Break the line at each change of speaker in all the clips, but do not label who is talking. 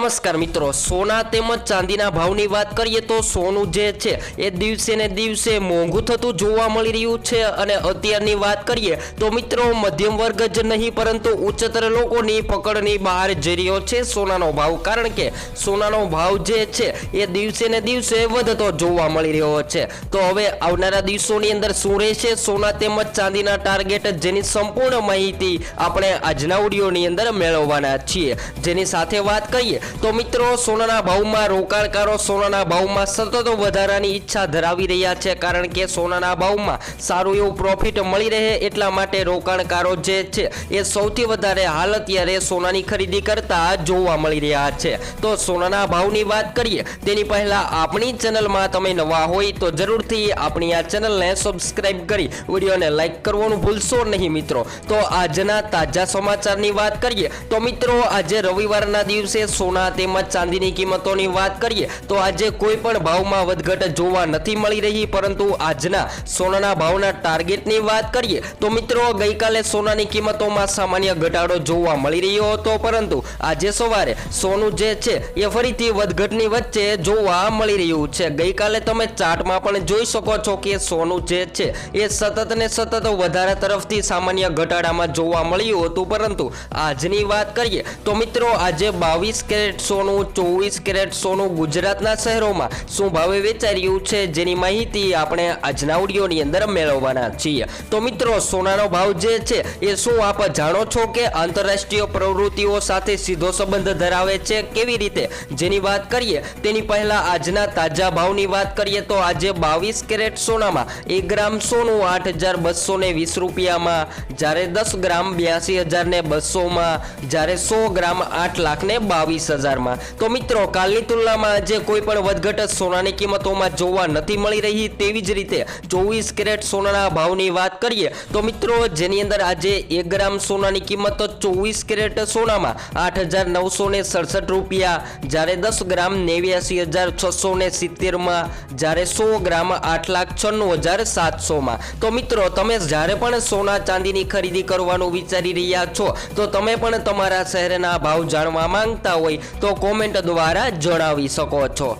નમસ્કાર મિત્રો, સોના તેમજ ચાંદીના ભાવની વાત કરીએ તો સોનું જે છે, એ દિવસે ને દિવસે મોંઘું થતું જોવા મળી રહ્યું છે અને અત્યારની વાત કરીએ તો મિત્રો, મધ્યમ વર્ગ જ નહીં, પરંતુ ઉચ્ચતર લોકોની પકડની બહાર જઈ રહ્યો છે સોનાનો ભાવ. કારણ કે સોનાનો ભાવ જે છે, એ દિવસે ને દિવસે વધતો જોવા મળી રહ્યો છે. તો હવે આવનારા દિવસોની અંદર શું રહેશે? સોના તેમજ ચાંદીના ટાર્ગેટ જેની સંપૂર્ણ માહિતી આપણે આજના ઓડિયોની અંદર મેળવવાના છીએ. જેની સાથે વાત કરીએ તો મિત્રો, સોનાના ભાવમાં રોકાણકારો સોનાના ભાવમાં સતત વધારાની ઈચ્છા ધરાવી રહ્યા છે, કારણ કે સોનાના ભાવમાં સારું એવું પ્રોફિટ મળી રહે એટલા માટે રોકાણકારો જે છે, એ સૌથી વધારે હાલ અત્યારે સોનાની ખરીદી કરતા જોવા મળી રહ્યા છે. તો સોનાના ભાવની વાત કરીએ, તેની પહેલા આપણી ચેનલમાં તમે નવા હોય તો જરૂરથી આપણી આ ચેનલને સબસ્ક્રાઇબ કરી વિડીયોને લાઈક કરવાનું ભૂલશો નહીં મિત્રો. તો આજના તાજા સમાચારની વાત કરીએ, તો મિત્રો, આજે રવિવારના દિવસે સોના તેમજ ચાંદીની કિંમતોની વાત કરીએ, તો આજે કોઈ પણ ભાવમાં વધઘટ જોવા નથી મળી રહી, પરંતુ આજના સોનાના ભાવના ટાર્ગેટની વાત કરીએ, તો મિત્રો ગઈકાલે સોનાની કિંમતોમાં સામાન્ય ઘટાડો જોવા મળી રહ્યો હતો, પરંતુ આજે સવારે સોનું જે છે એ ફરીથી વધઘટની વચ્ચે જોવા મળી રહ્યું છે. ગઈકાલે તમે ચાર્ટમાં પણ જોઈ શકો છો કે સોનું જે છે એ સતત ને સતત વધારા તરફથી સામાન્ય ઘટાડામાં જોવા મળ્યું હતું, પરંતુ આજની વાત કરીએ, તો મિત્રો આજે બાવીસ કેરેટ સોનું, ચોવીસ કેરેટ સોનું ગુજરાતના શહેરોમાં શું ભાવે વેચાઈ છે જેની માહિતી આપણે આજના ઓડિયોની અંદર મેળવવાના છીએ. તો મિત્રો, સોનાનો ભાવ જે છે એ શું આપ જાણો છો કે આંતરરાષ્ટ્રીય પ્રવૃત્તિઓ સાથે સીધો સંબંધ ધરાવે છે કેવી રીતે? જેની વાત કરીએ, તેની પહેલા આજના તાજા ભાવની વાત કરીએ તો આજે બાવીસ કેરેટ સોનામાં એક ગ્રામ સોનું આઠ હજાર બસો વીસ રૂપિયામાં, જ્યારે દસ ગ્રામ બ્યાસી હજાર ને બસોમાં જ્યારે સો ગ્રામ આઠ લાખ બાવીસ હજારમાં તો મિત્રો, કાલની તુલનામાં આજે કોઈ પણ વધઘટ સોનાની કિંમતોમાં જોવા નથી મળી રહી તેવી જ રીતે ચોવીસ કેરેટ સોનાના ભાવની વાત કરીએ, તો મિત્રો, જેની અંદર આજે એક ગ્રામ સોનાની કિંમત ચોવીસ કેરેટ સોનામાં આઠ હજાર નવસો ને સડસઠ રૂપિયા, જ્યારે દસ ગ્રામ નેવ્યાસી હજાર છસો ને સિત્તેરમાં, જ્યારે સો ગ્રામ આઠ લાખ છન્નું હજાર સાતસોમાં. તો મિત્રો, તમે જ્યારે પણ સોના ચાંદીની ખરીદી કરવાનું વિચારી રહ્યા છો, તો તમે પણ તમારા શહેરના ભાવ જાણવા માંગતા હોય તો કોમેન્ટ દ્વારા જણાવી શકો છો.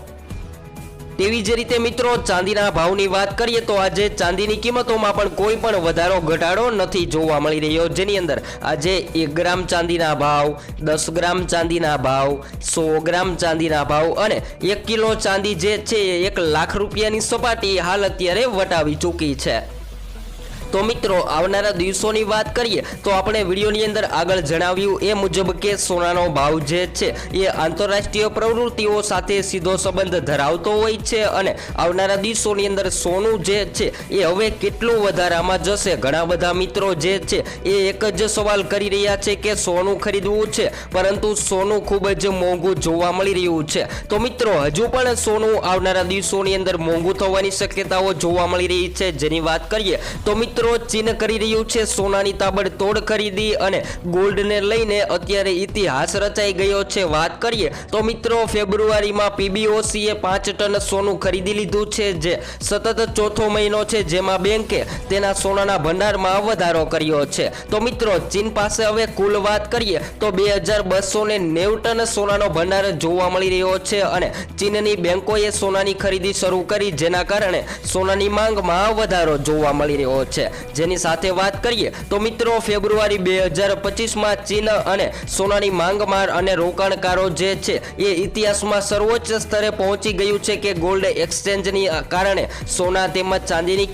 તેવી જ રીતે મિત્રો, ચાંદીના ભાવની વાત કરીએ તો આજે ચાંદીની કિંમતોમાં પણ કોઈ પણ વધારો, ઘટાડો નથી જોવા મળી રહ્યો. જેની અંદર આજે એક ગ્રામ ચાંદીના ભાવ, દસ ગ્રામ ચાંદીના ભાવ, સો ગ્રામ ચાંદીના ભાવ અને એક કિલો ચાંદી જે છે એક લાખ રૂપિયાની સપાટી હાલ અત્યારે વટાવી ચૂકી છે. તો મિત્રો, આવનારા દિવસોની વાત કરીએ, તો આપણે વિડીયોની અંદર આગળ જણાવ્યું એ મુજબ કે સોનાનો ભાવ જે છે, એ આંતરરાષ્ટ્રીય પ્રવૃત્તિઓ સાથે સીધો સંબંધ ધરાવતો હોય છે અને આવનારા દિવસોની અંદર સોનું જે છે, એ હવે કેટલું વધારામાં જશે? ઘણા બધા મિત્રો જે છે, એ એક જ સવાલ કરી રહ્યા છે કે સોનું ખરીદવું છે, પરંતુ સોનું ખૂબ જ મોંઘું જોવા મળી રહ્યું છે. તો મિત્રો, હજુ પણ સોનું આવનારા દિવસોની અંદર મોંઘું થવાની શક્યતાઓ જોવા મળી રહી છે, જેની વાત કરીએ, તો મિત્રો ચીન કરી રહ્યું છે. સોનાની તાબડતોડ ખરીદી અને ગોલ્ડને લઈને અત્યારે ઇતિહાસ રચાઈ ગયો છે. વાત કરીએ તો મિત્રો, ફેબ્રુઆરીમાં પીબીઓસીએ પાંચ ટન સોનું ખરીદી લીધું છે, જે સતત ચોથો મહિનો છે, જેમાં બેંકે તેના સોનાના ભંડારમાં વધારો કર્યો છે. તો મિત્રો, ચીન પાસે હવે કુલ વાત કરીએ તો બે હજાર બસો ને નેવ ટન સોનાનો ભંડાર જોવા મળી રહ્યો છે અને ચીનની બેંકોએ સોનાની ખરીદી શરૂ કરી, જેના કારણે સોનાની માંગમાં વધારો જોવા મળી રહ્યો છે. જેની સાથે વાત કરીએ તો મિત્રો, ફેબ્રુઆરી બે હજાર પચીસમાં ચીન અને સોનાની માંગમાર અને રોકાણકારો જે છે, એ ઇતિહાસમાં સર્વોચ્ચ સ્તરે પહોંચી ગયું છે કે ગોલ્ડ એક્સચેન્જની કારણે સોના તેમજ ચાંદીની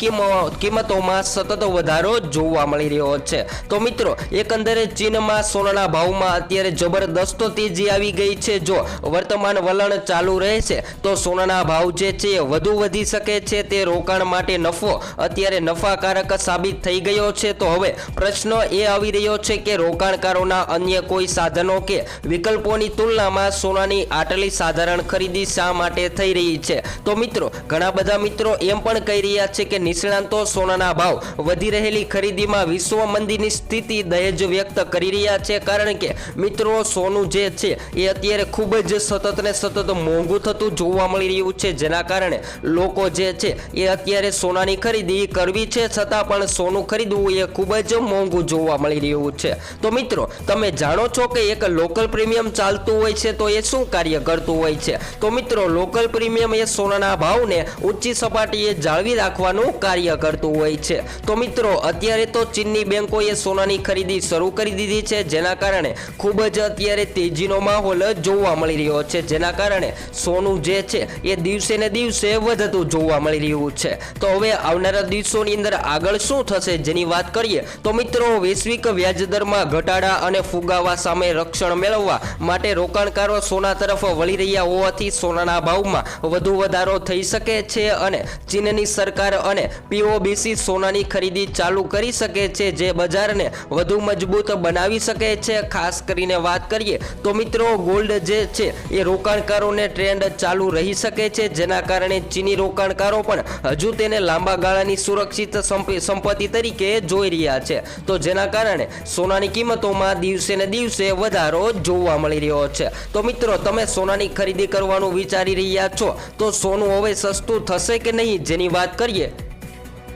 કિંમતોમાં સતત વધારો જોવા મળી રહ્યો છે. તો મિત્રો, એકંદરે ચીનમાં સોનાના ભાવમાં અત્યારે જબરદસ્ત તેજી આવી ગઈ છે. જો વર્તમાન વલણ ચાલુ રહેશે, તો સોનાના ભાવ જે છે એ વધુ વધી શકે છે. તે રોકાણ માટે નફો અત્યારે નફાકારક સાબિત થઈ ગયો છે. તો હવે પ્રશ્ન એ આવી રહ્યો છે કે રોકાણકારોના અન્ય કોઈ સાધનો કે વિકલ્પોની તુલનામાં સોનાની આટલી સાધારણ ખરીદી શા માટે થઈ રહી છે? તો મિત્રો, ઘણા બધા મિત્રો એમ પણ કહી રહ્યા છે કે નિષ્ણાંતો સોનાના ભાવ વધી રહેલી ખરીદીમાં વિશ્વ મંદીની સ્થિતિ દહેજ વ્યક્ત કરી રહ્યા છે. કારણ કે મિત્રો, સોનું જે છે એ અત્યારે ખૂબ જ સતત ને સતત મોંઘું થતું જોવા મળી રહ્યું છે. જેના કારણે લોકો જે છે એ અત્યારે સોનાની ખરીદી કરવી છે. છતાં પણ પણ સોનું ખરીદવું એ ખૂબ જ મોંઘું જોવા મળી રહ્યું છે. તો મિત્રો, તમે જાણો છો કે એક લોકલ પ્રીમિયમ ચાલતું હોય છે તો એ શું કાર્ય કરતું હોય છે? તો મિત્રો, લોકલ પ્રીમિયમ એ સોનાના ભાવને ઊંચી સપાટીએ જાળવી રાખવાનું કાર્ય કરતું હોય છે. તો મિત્રો, અત્યારે તો ચીનની બેંકોએ સોનાની ખરીદી શરૂ કરી દીધી છે, જેના કારણે ખૂબ જ અત્યારે તેજીનો માહોલ જોવા મળી રહ્યો છે. જેના કારણે સોનું જે છે એ દિવસે ને દિવસે વધતું જોવા મળી રહ્યું છે. તો હવે આવનારા દિવસોની અંદર આગળ શું થશે જેની વાત કરીએ, તો મિત્રો વૈશ્વિક વ્યાજદરમાં ઘટાડા અને ફુગાવા સામે રક્ષણ મેળવવા માટે રોકાણકારો સોના તરફ વળી રહ્યા હોવાથી સોનાના ભાવમાં વધુ વધારો થઈ શકે છે અને ચીનની સરકાર અને પીઓબીસી સોનાની ખરીદી ચાલુ કરી શકે છે, જે બજારને વધુ મજબૂત બનાવી શકે છે. ખાસ કરીને વાત કરીએ, તો મિત્રો ગોલ્ડ જે છે, એ રોકાણકારોને ટ્રેન્ડ ચાલુ રહી શકે છે, જેના કારણે ચીની રોકાણકારો પણ હજુ તેને લાંબા ગાળાની સુરક્ષિત સંપત્તિ તરીકે જોઈ રહ્યા છે. તો જેના કારણે સોનાની કિંમતોમાં દિવસે ને દિવસે વધારો જોવા મળી રહ્યો છે. તો મિત્રો, તમે સોનાની ખરીદી કરવાનું વિચારી રહ્યા છો. તો સોનું હવે સસ્તું થશે કે નહીં, જેની વાત કરીએ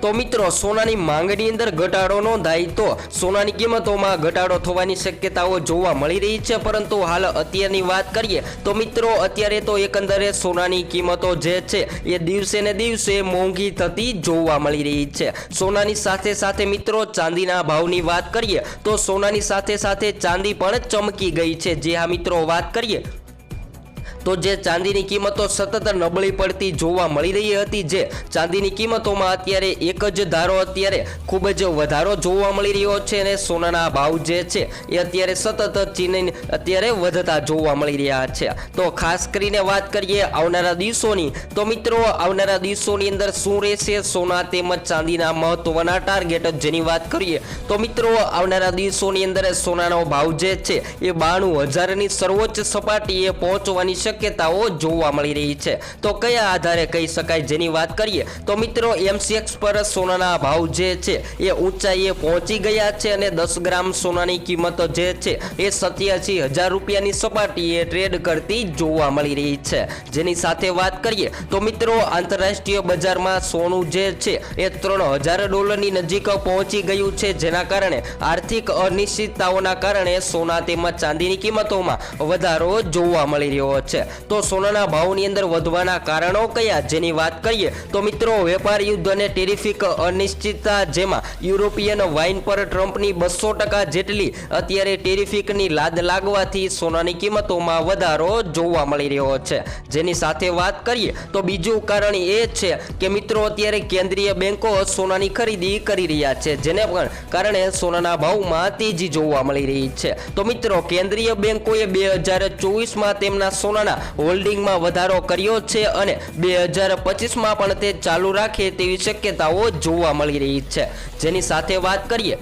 તો મિત્રો, સોનાની માંગની અંદર ઘટાડો નોંધાય તો સોનાની કિંમતોમાં ઘટાડો થવાની શક્યતાઓ જોવા મળી રહી છે. પરંતુ હાલ અત્યારની વાત કરીએ તો મિત્રો, અત્યારે તો એકંદરે સોનાની કિંમતો જે છે, એ દિવસે ને દિવસે મોંઘી થતી જોવા મળી રહી છે. સોનાની સાથે સાથે મિત્રો, ચાંદીના ભાવની વાત કરીએ તો સોનાની સાથે સાથે ચાંદી પણ ચમકી ગઈ છે. જે આ મિત્રો, વાત કરીએ તો જે ચાંદીની કિંમતો સતત નબળી પડતી જોવા મળી રહી હતી, જે ચાંદીની કિંમતોમાં અત્યારે એક જ ધારો અત્યારે ખૂબ જ વધારો જોવા મળી રહ્યો છે અને સોનાના ભાવ જે છે એ અત્યારે સતત ચીન અત્યારે વધતા જોવા મળી રહ્યા છે. તો ખાસ કરીને વાત કરીએ આવનારા દિવસોની, તો મિત્રો આવનારા દિવસોની અંદર શું રહેશે? સોના તેમજ ચાંદીના મહત્વના ટાર્ગેટ જેની વાત કરીએ, તો મિત્રો આવનારા દિવસોની અંદર સોનાનો ભાવ જે છે એ બાણું હજારની સર્વોચ્ચ સપાટીએ પહોંચવાની શક્યતાઓ જોવા મળી રહી છે. તો કયા આધારે કહી શકાય જેની વાત કરીએ? તો મિત્રો એમસીએક્સ પર સોનાના ભાવ જે છે, એ ઊંચાઈએ પહોંચી ગયા છે અને દસ ગ્રામ સોનાની કિંમત જે છે, એ સત્યાસી હજાર રૂપિયાની સપાટીએ ટ્રેડ કરતી જોવા મળી રહી છે. જેની સાથે વાત કરીએ, તો મિત્રો, આંતરરાષ્ટ્રીય બજારમાં સોનું જે છે, એ ત્રણ હજાર ડોલરની નજીક પહોંચી ગયું છે. જેના કારણે આર્થિક અનિશ્ચિતતાઓના કારણે સોના તેમજ ચાંદીની કિંમતોમાં વધારો જોવા મળી રહ્યો છે. તો સોનાના ભાવની અંદર વધવાના કારણો કયા? જેની વાત કરીએ, તો મિત્રો, વેપાર યુદ્ધ અને ટેરિફિક અનિશ્ચિતતા જેમાં યુરોપિયન વાઇન પર ટ્રમ્પની બસો ટકા જેટલી અત્યારે ટેરિફિકની લાદ લાગવાથી સોનાની કિંમતોમાં વધારો જોવા મળી રહ્યો છે. જેની સાથે વાત કરીએ, તો બીજું કારણ એ છે કે મિત્રો, અત્યારે કેન્દ્રીય બેન્કો સોનાની ખરીદી કરી રહ્યા છે, જેને પણ કારણે સોનાના ભાવમાં તેજી જોવા મળી રહી છે. તો મિત્રો, કેન્દ્રીય બેન્કોએ બે હજાર ચોવીસમાં તેમના સોનાના હોલ્ડિંગમાં વધારો કર્યો છે અને બે હજાર પચીસમાં પણ તે ચાલુ રાખે તેવી શક્યતાઓ જોવા મળી રહી છે. જેની સાથે વાત કરીએ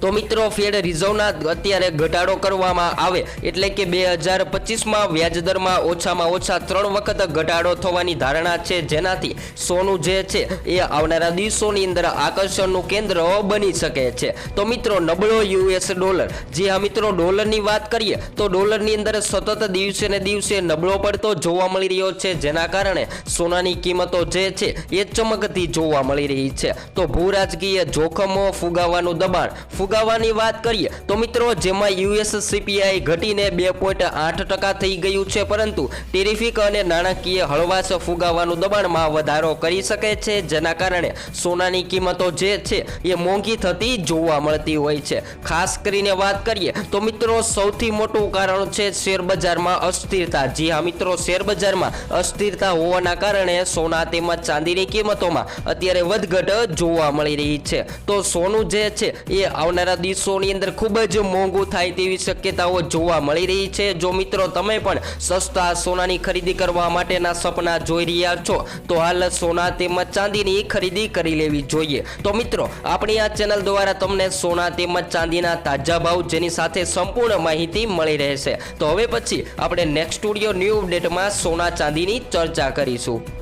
તો મિત્રો ફેડ રિઝર્વના અત્યારે ઘટાડો કરવામાં આવે એટલે કે બે હજાર પચીસમાં વ્યાજદરમાં ઓછામાં ઓછા ત્રણ વખત ઘટાડો થવાની ધારણા છે. જેનાથી સોનું જે છે એ આવનારા દિવસોની અંદર આકર્ષણનું કેન્દ્ર બની શકે છે. તો મિત્રો, નબળો યુએસ ડોલર. જે આ મિત્રો, ડોલરની વાત કરીએ તો ડોલરની અંદર સતત દિવસે ને દિવસે નબળો પડતો જોવા મળી રહ્યો છે. જેના કારણે સોનાની કિંમતો જે છે એ ચમકતી જોવા મળી રહી છે. તો ભૂરાજકીય જોખમો ફુગાવાનું દબાણ ફુગાવાની વાત કરીએ, તો મિત્રો જેમાં યુએસ સીપીઆઈ ઘટીને બે પોઈન્ટ આઠ ટકા થઈ ગયું છે, પરંતુ ટેરિફિક અને નાણાકીય હળવાશ ફુગાવાનું દબાણમાં વધારો કરી શકે છે, જેના કારણે સોનાની કિંમતો જે છે એ મોંઘી થતી જોવા મળતી હોય છે. ખાસ કરીને વાત કરીએ, તો મિત્રો સૌથી મોટું કારણ છે શેરબજારમાં અસ્થિરતા. જી હા, મિત્રો શેર બજારમાં અસ્થિરતા હોવાના કારણે સોના તેમજ ચાંદીની કિંમતોમાં અત્યારે વધઘટ જોવા મળી રહી છે. તો સોનું જે છે એ આવનારા દિવસોની અંદર ખૂબ જ મોંઘું થાય તેવી શક્યતાઓ જોવા મળી રહી છે. જો મિત્રો, તમે પણ સસ્તા સોનાની ખરીદી કરવા માટેના સપના જોઈ રહ્યા છો, તો હાલ સોના તેમજ ચાંદીની ખરીદી કરી લેવી જોઈએ. તો મિત્રો, આપણી આ ચેનલ દ્વારા તમને સોના તેમજ ચાંદીના તાજા ભાવ જેની સાથે સંપૂર્ણ માહિતી મળી રહેશે. તો હવે પછી આપણે નેક્સ્ટ સ્ટુડિયો ન્યૂ અપડેટમાં સોના ચાંદીની ચર્ચા કરીશું.